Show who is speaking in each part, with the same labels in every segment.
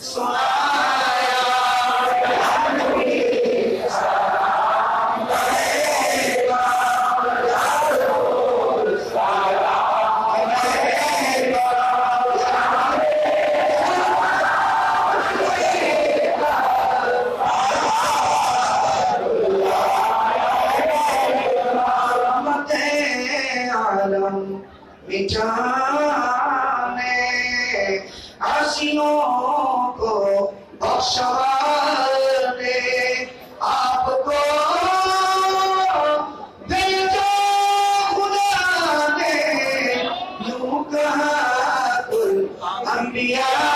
Speaker 1: Sorry. me out.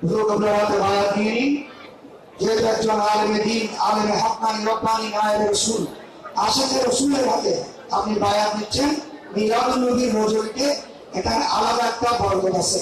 Speaker 1: হুজুর কবলার হাতে বায়াত দিয়ে নিন যেহেতু একজন আলেমে দিন, আলেমে হকানি রব্বানি নায়েব রসুল। আশেখে রসুলের হাতে আপনি বায়াত নিচ্ছেন মিলাদুল নবীর রজনীতে এখানে আলাদা একটা বরকত আছে।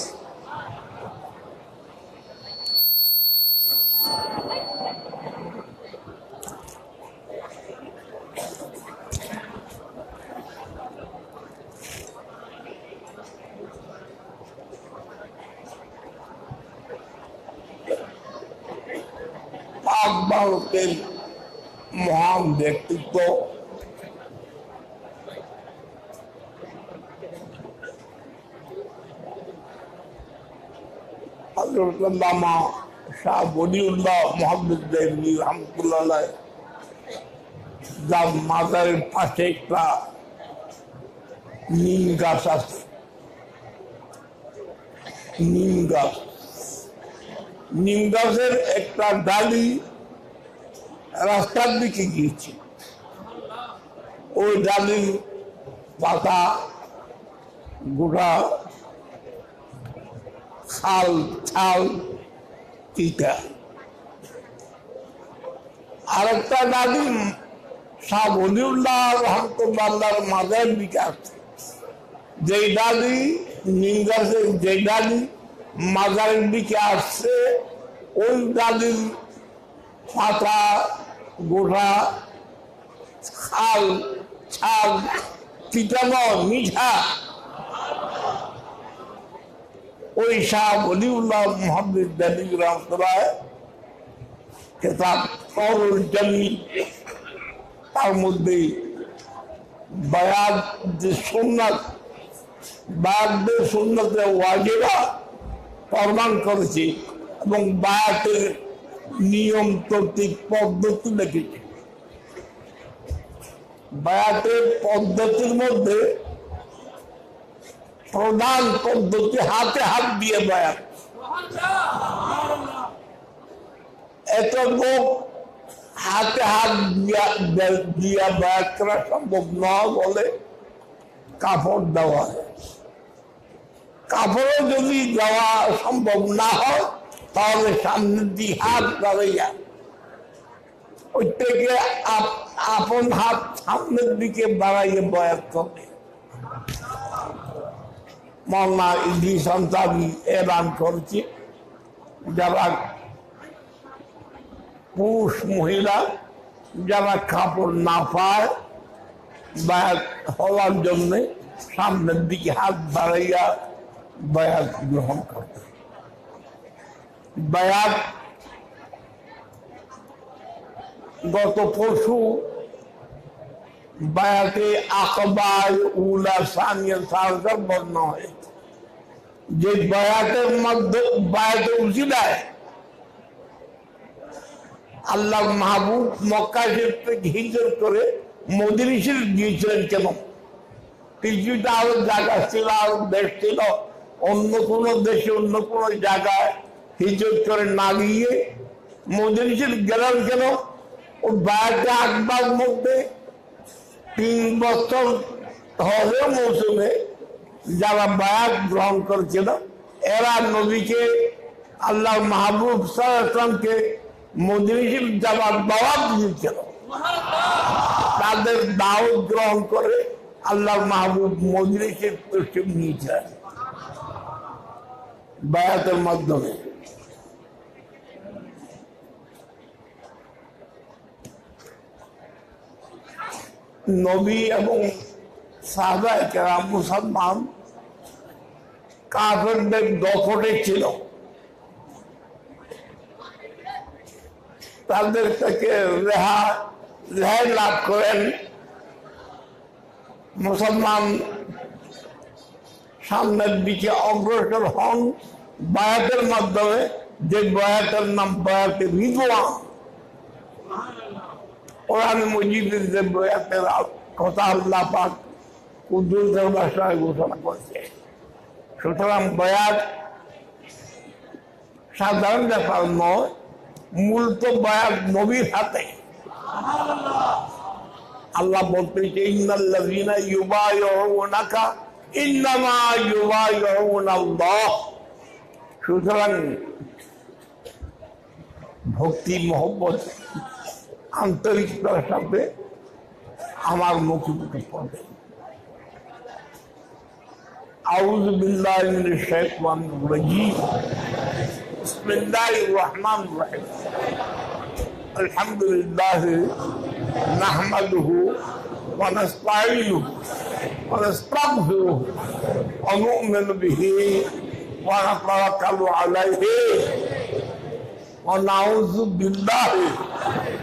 Speaker 2: হজরতামা শাহ যার মাজারের পাশে একটা নিম গাছ আছে। নিম গাছ। নিম গাছের একটা ডালি রাস্তার দিকে গিয়েছে। ওই ডালির পাতা গোড়া খাল ছাল তিতা আরেকটা ডালি শাহ বলিউল্লাহ রহমতুল্লাহর মাজার দিকে আছে যেই ডালি নিম যে ডালি মাজারের দিকে আসছে, ওই ডালির পাতা গোড়া খাল, ছাল পিটানো মিঠা ওই শাহ বলিউল্লাহ মোহাম্মদ রহমতুল্লাহ তার মধ্যে বায়াত যে প্রমাণ করেছে এবং বায়াতের নিয়ম তর্তিক পদ্ধতি লিখেছে বায়াতের পদ্ধতির মধ্যে প্রধান পদ্ধতি হাতে হাত দিয়ে বায়াত এত লোক হাতে হাত দিয়া দিয়া বায়াত করা সম্ভব না বলে কাপড় দেওয়া কাপড়ও যদি দেওয়া সম্ভব না হয়, তাহলে সামনের দিকে হাত দাঁড়াইয়া ওই থেকে আপ- আপন হাত সামনের দিকে বাড়াইয়ে বয়াত করে মৌলানা ইদ্রিস আনসারি এলান করেছে, যারা পুরুষ মহিলা, যারা কাপড় না পায় বায়াত হওয়ার জন্যে সামনের দিকে হাত বাড়াইয়া বায়াত গ্রহণ করবে বায়াত গত পরশু বায়াতে আকবার উলা সানিয়া বর্ণনা হয়েছে যে বায়াতের মধ্যে বায়াতে উচিলায় আল্লাহ মাহবুব মক্কা হিজর করে মদিনী শরীফ গিয়েছিলেন কেন? পৃথিবীতে আরও জায়গা ছিল, আরও দেশ ছিল, অন্য কোনো দেশে, অন্য কোনো জায়গায় হিজর করে না গিয়ে মদিনী শরীফ গেলেন কেন? ও বায়াতে আকবার মধ্যে তিন বছর হজের মৌসুমে। যারা বায়াত গ্রহণ করেছিল এরা নবীকে, আল্লাহ মাহবুব সাল্লামকে মজলিসের যাবার দাওয়াত দিয়েছিল। তাদের দাওয়াত গ্রহণ করে আল্লাহ মাহবুব মজলিসের তসিম নিয়েছিলেন বায়াতের মাধ্যমে। নবী এবং মুসলমান কাফেরদের দখলে ছিল। তাদের থেকে রেহা, রেহাই লাভ করেন মুসলমান সামনের দিকে অগ্রসর হন বায়াতের মাধ্যমে। যে বয়াতের নাম বয়াতে রিদওয়ান। কোরআন মজিদের যে বয়াতের কথা আল্লাহ পাক কুদ্দুসের ভাষায় ঘোষণা করছে। সুতরাং বয়াত সাধারণ ব্যাপার নয়, মূল তো বয়াত নবীর হাতে। আল্লাহ বলতেছে ইন্নাল্লাযীনা ইউবাইউনাকা ইন্নামা ইউবাইউনাল্লাহ সুতরাং ভক্তি, মহব্বত আন্তরিকতার সাথে আমার মুখে মুখে পড়বে أعوذ بالله من الشيطان الرجيم بسم الله الرحمن الرحيم الحمد لله نحمده ونستعينه ونستغفره ونؤمن به ونتوكل عليه ونعوذ بالله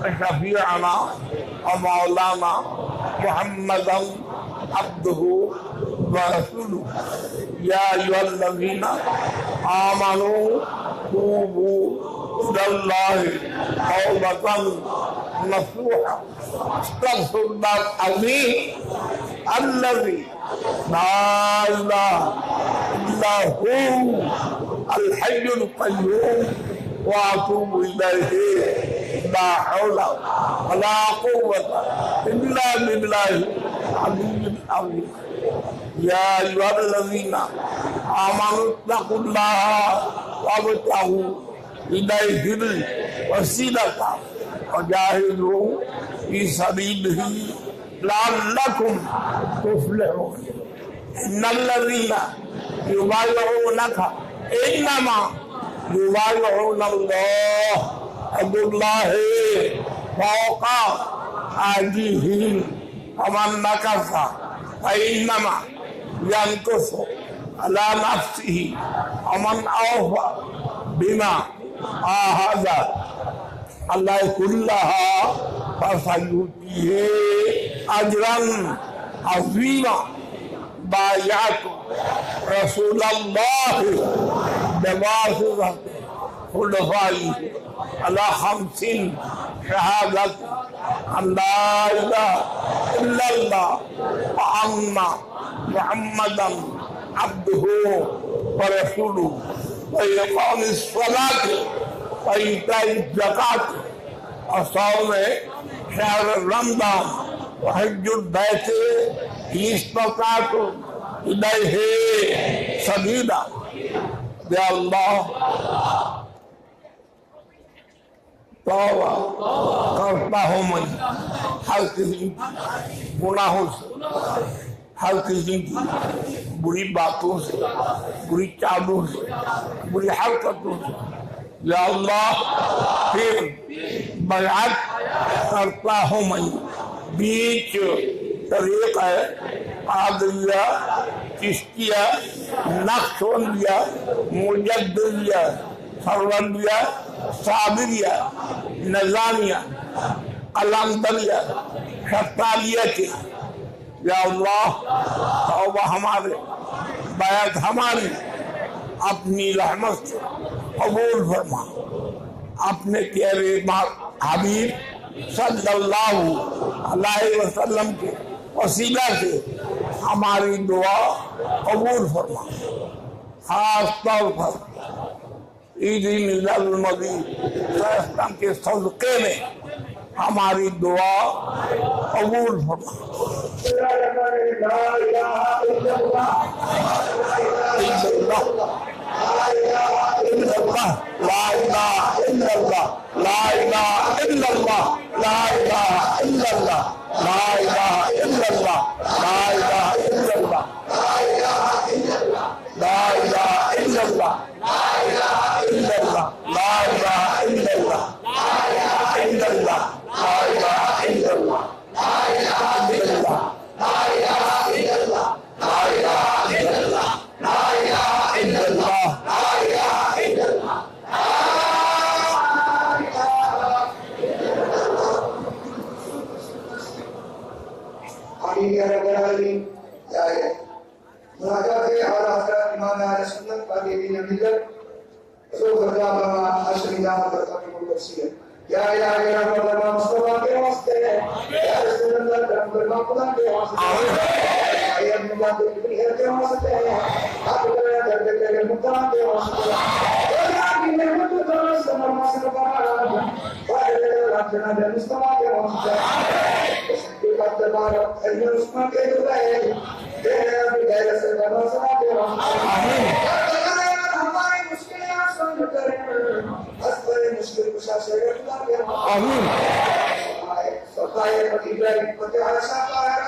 Speaker 2: وشفيعنا ومولانا محمدا عبده ورسوله. يا أيها الذين آمنوا توبوا إلى الله توبة نصوحا. استغفر الله العظيم الذي لا إله إلا هو الحي القيوم. وأتوب إليه. لا حول ولا قوة إلا بالله. العلي العظيم يا أيها الذين آمنوا اتقوا الله وابتغوا إليه الوسيلة وجاهدوا في سبيله لعلكم تفلحون. إن الذين يبايعونك إنما يبايعون الله يد الله فوق ايديهم ومن نكث فانما ينكث على نفسه ومن اوفى بما عاهد الله كلها فسيؤتيه اجرا عظيما بايعت رسول الله بواسطه خلفائه على خمس شهادة أن لا إله إلا الله وأن محمدا عبده ورسوله وإقام الصلاة وإيتاء الزكاة وصوم شهر رمضان وحج البيت إن استطعتم إليه سبيلا يا الله
Speaker 1: توبہ کرتا ہوں میں ہر قسم گناہوں سے
Speaker 2: ہر
Speaker 1: قسم کی بری باتوں سے بری چالوں سے
Speaker 2: بری
Speaker 1: حرکتوں سے یا اللہ پھر بیعت کرتا ہوں میں بیچ طریق ہے قادریہ چشتیہ
Speaker 2: نقشون
Speaker 1: دیا مجدلیہ سروندیہ صابریہ نظامیہ علامدریہ شطالیہ کی یا اللہ، توبہ ہمارے، بیعت ہماری اپنی رحمت
Speaker 2: سے
Speaker 1: قبول فرما۔ اپنے پیارے حبیب صلی اللہ علیہ وسلم کے وسیلہ سے ہماری دعا قبول فرما۔ خاص طور
Speaker 2: پر عید
Speaker 1: المدی السلام کے صدقے میں ہماری دعا عبور فرما لا Amém. Só está aí,
Speaker 2: Ibrahim,
Speaker 1: porque olha essa palavra.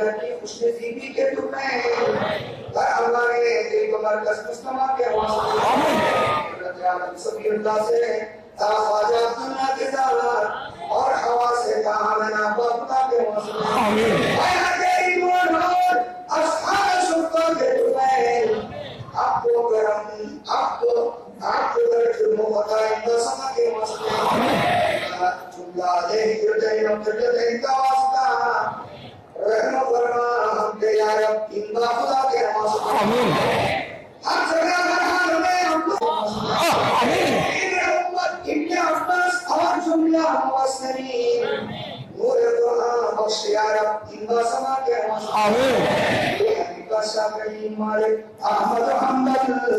Speaker 1: کی خوش نصیبی کے تم نے
Speaker 2: اور
Speaker 1: اللہ نے دل کو مرکز مستما کے واسطے آمین۔ اللہ تعالی سب کی رضا سے تاج
Speaker 2: اپنا
Speaker 1: کے دالا اور ہوا سے کہاں نہ ہو اپنا کے واسطے
Speaker 2: آمین۔ اے
Speaker 1: ہر ایمان اور اصحاب سلطان کے تم نے آپ کو کرم آپ کو
Speaker 2: آپ
Speaker 1: کو در جرموں بتا انتظام کے واسطے آمین۔ جملہ دے ہی رجائی نمتر جلے انتظام خدا کے آمین
Speaker 2: ہر
Speaker 1: جگہ مرحل ہم آمین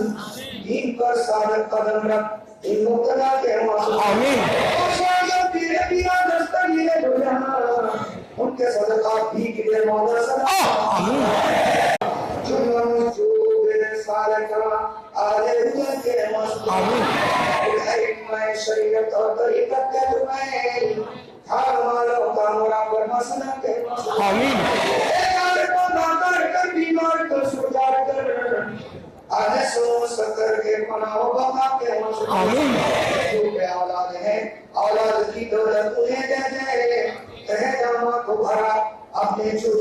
Speaker 1: آمین۔ ان کے صدقات بھی کے مولا صدقات جنہوں چوبے سارے
Speaker 2: کا
Speaker 1: آلے ہوئے کے مصدر حکمہ شریعت
Speaker 2: اور
Speaker 1: طریقت کے دمائل ہر مالوں کا مرابر مصدر کے مصدر آمین۔ اولاد ہے اولاد کی دولت نیک جو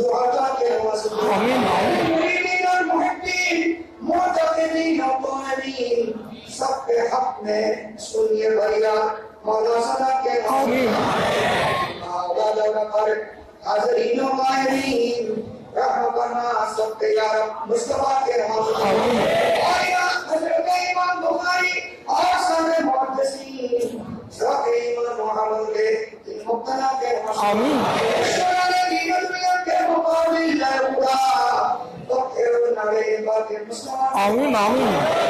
Speaker 1: سب کے حق میں سنیے بھائیا مولا صدا کے آمین آمین رحم کرنا سب
Speaker 2: کے
Speaker 1: یا مصطفیٰ کے حاضر آمین بخاری اور سارے محدثین سب ایمان محمد کے
Speaker 2: مبتلا
Speaker 1: کے آمین آمین۔ 昂无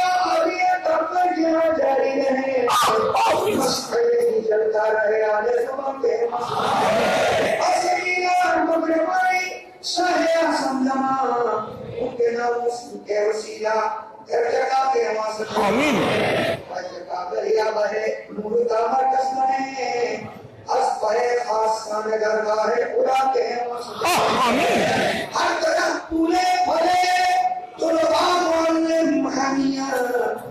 Speaker 1: جاری رہے چلتا رہے آنے سمجھے اصلی مغربائی سہیا سمجھنا ہر طرح کے واسطہ پھولے پھلے طلبہ معلم حمیہ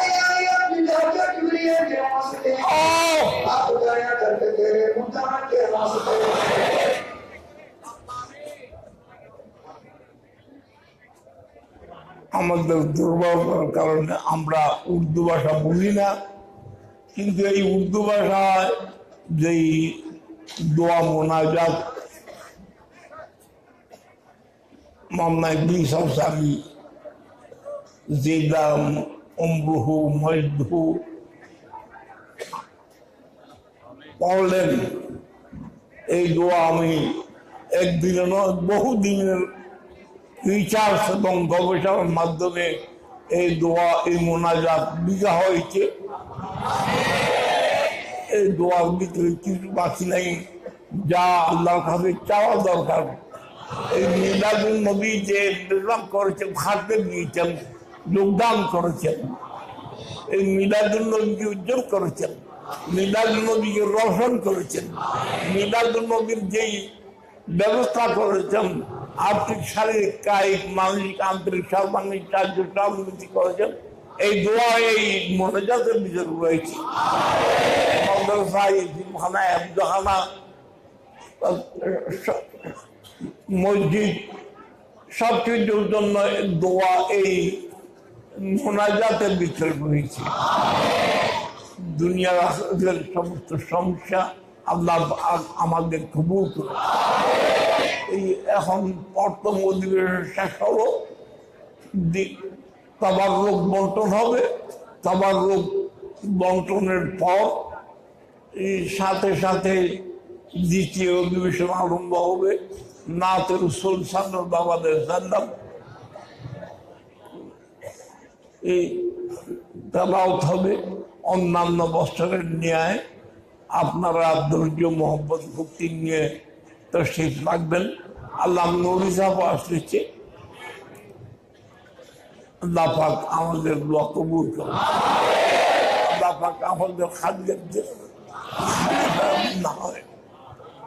Speaker 2: আমাদের দুর্বলতার কারণে আমরা উর্দু ভাষা বুঝি না। কিন্তু এই উর্দু ভাষায় যেই দোয়া মোনাজাত মামলায় বিশ আমি জিদাম অম্বুহু মজদু পড়লেন এই দোয়া আমি একদিনে নয়, বহুদিনের রিসার্চ এবং গবেষণার মাধ্যমে এই দোয়া, এই মোনাজাত লিখা হয়েছে। এই দোয়ার ভিতরে কিছু বাকি নাই, যা আল্লাহর কাছে চাওয়া দরকার। এই মিলাদুল নবী যে নির্মাণ করেছেন, খাদ্যে দিয়েছেন, যোগদান করেছেন, এই মিলাদুল নবীকে উজ্জ্বল করেছেন মিলাদুল নবীকে রোশন করেছেন মিলাদুল নবীর যেই ব্যবস্থা করেছেন আর্থিক শারীরিক, কায়িক, মানসিক, আন্তরিক সর্বাঙ্গিক কার্য সবনীতি করেছেন। এই দোয়া এই মনোজাতের ভিতরে রয়েছে। মসজিদ সব কিছুর জন্য দোয়া, এই মোনাজাতের ভিতরে রয়েছে। দুনিয়ার সমস্ত সমস্যা আল্লাহ আমাদের কবুল করে এই এখন প্রথম অধিবেশন শেষ হলো। তাবার রোগ বন্টন হবে। তাবার রোগ বন্টনের পর সাথে সাথে দ্বিতীয় অধিবেশন আরম্ভ হবে। নাতের সুলসান বাবাদের জানলাম এই তেলাওত হবে অন্যান্য বছরের ন্যায়। আপনারা ধৈর্য মোহব্বত ভক্তি নিয়ে তশরিফ রাখবেন। আল্লাহ নবী সাহেব আসছে আল্লাহ আমাদের দোয়া কবুল করুন। আল্লাহ আমাদের খাদ্যের না হয়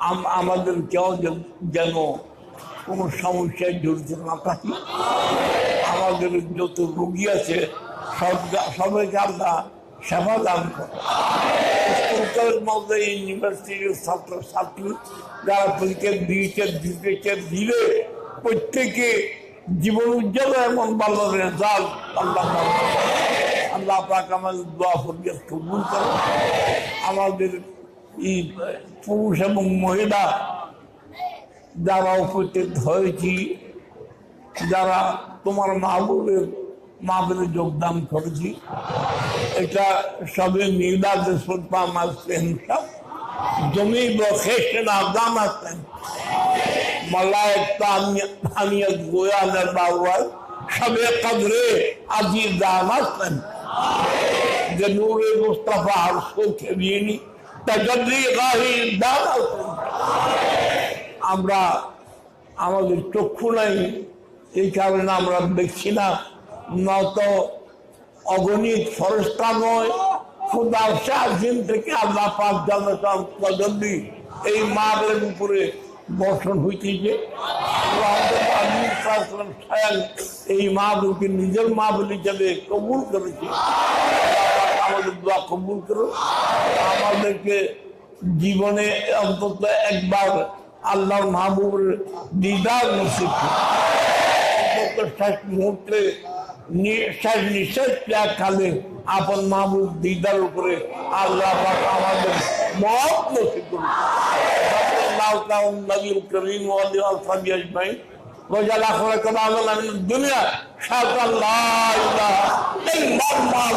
Speaker 2: আম- আমাদের কেউ যেন- যেন কোনো সমস্যায় জড়িত না থাকি। আমাদের যত রুগী আছে, সব সবাইকে আল্লাহ সেবা দান মধ্যে ইউনিভার্সিটির ছাত্র ছাত্রী যারা পরীক্ষা দিয়েছে দিতেছে দিলে প্রত্যেকে জীবন উজ্জ্বল এমন ভালো রেজাল্ট আল্লাহ আল্লাহ পাক আমাদের দোয়া ফরিয়াদ কবুল করে। আমাদের এই পুরুষ এবং মহিলা যারা উপস্থিত হয়েছি, যারা তোমার মাহবুবের মাহবুবে যোগদান করেছি। এটা সবে মিলাদ সুলতান আসছেন সব জমি বখেশ নাম আসছেন মালায়ক তানিয়ত গোয়ানের বাউয়ার সবে কদরে আজির দাম আসছেন যে নূরে মুস্তাফা আর সৌখে বিয়েনি তাজল্লি গাহি দাম আসছেন আমরা আমাদের চক্ষু নাই, এই কারণে আমরা দেখছি না। নত অগণিত ফরস্তা নয় খুদার দিন থেকে আল্লাহ পাক জানাতাম তদন্দি এই মাদের উপরে বর্ষণ হইতেছে। স্বয়ং এই মাহবুবকে নিজের মাহবুব হিসাবে কবুল করেছে। আমাদের দোয়া কবুল করো আমাদেরকে জীবনে অন্তত একবার আল্লাহর মাহবুবের দিদার। শেষ মুহূর্তে নি- শেষ নিঃশ্বাস ত্যাগ কালে আপন মাহবুব দিদার উপরে আল্লাহ পাক আমাদের মত নসিব করুন الله تعالى النبي الكريم وعلى اصحابه اجمعين وجعل اخر كلامنا من الدنيا شهادة أن لا اله الا الله